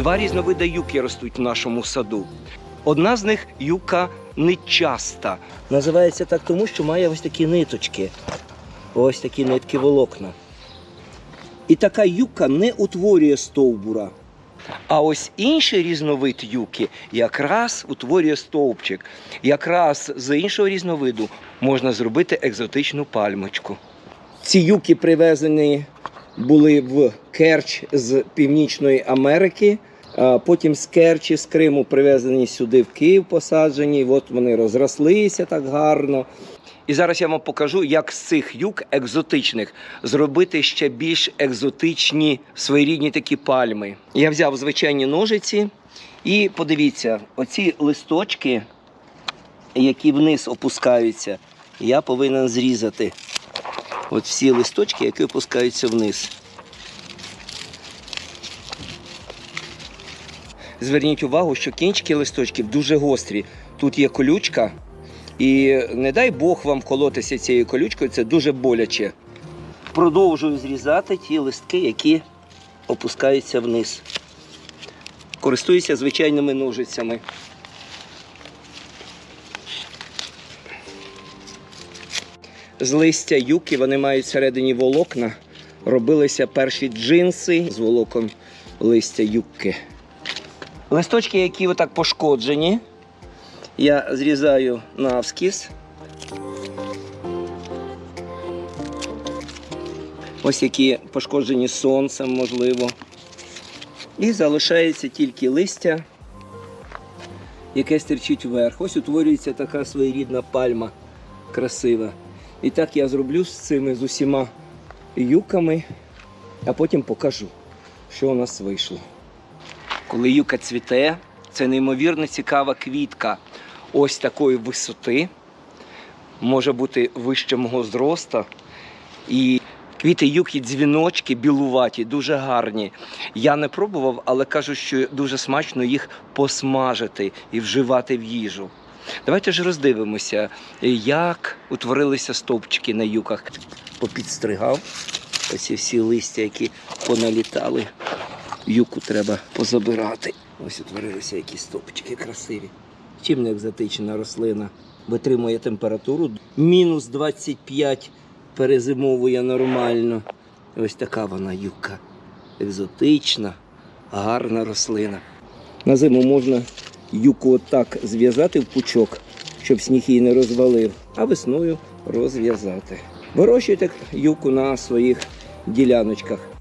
Два різновиди юки ростуть в нашому саду. Одна з них юка нечаста. Називається так тому, що має ось такі ниточки. Ось такі нитки волокна. І така юка не утворює стовбура. А ось інший різновид юки якраз утворює стовпчик. Якраз з іншого різновиду можна зробити екзотичну пальмочку. Ці юки привезені були в Керч з Північної Америки. Потім з Керчі, з Криму привезені сюди в Київ посаджені. От вони розрослися так гарно. І зараз я вам покажу, як з цих юк екзотичних зробити ще більш екзотичні своєрідні такі пальми. Я взяв звичайні ножиці і подивіться, оці листочки, які вниз опускаються, я повинен зрізати. От всі листочки, які опускаються вниз. Зверніть увагу, що кінчики листочків дуже гострі. Тут є колючка, і не дай Бог вам колотися цією колючкою, це дуже боляче. Продовжую зрізати ті листки, які опускаються вниз. Користуюся звичайними ножицями. З листя юки вони мають всередині волокна. Робилися перші джинси з волокон листя юки. Листочки, які отак пошкоджені, я зрізаю навскіз. Ось які пошкоджені сонцем, можливо. І залишається тільки листя, яке стирчить вверх. Ось утворюється така своєрідна пальма красива. І так я зроблю з цими з усіма юками, а потім покажу, що у нас вийшло. Коли юка цвіте, це неймовірно цікава квітка ось такої висоти, може бути вище мого зроста. І квіти юки дзвіночки білуваті, дуже гарні. Я не пробував, але кажу, що дуже смачно їх посмажити і вживати в їжу. Давайте ж роздивимося, як утворилися стовпчики на юках. Попідстригав оці всі листя, які поналітали. Юку треба позабирати. Ось утворилися якісь стовпчики красиві. Чим не екзотична рослина? Витримує температуру. Мінус 25 перезимовує нормально. Ось така вона юка. Екзотична, гарна рослина. На зиму можна юку отак зв'язати в пучок, щоб сніг її не розвалив, а весною розв'язати. Вирощуйте юку на своїх діляночках.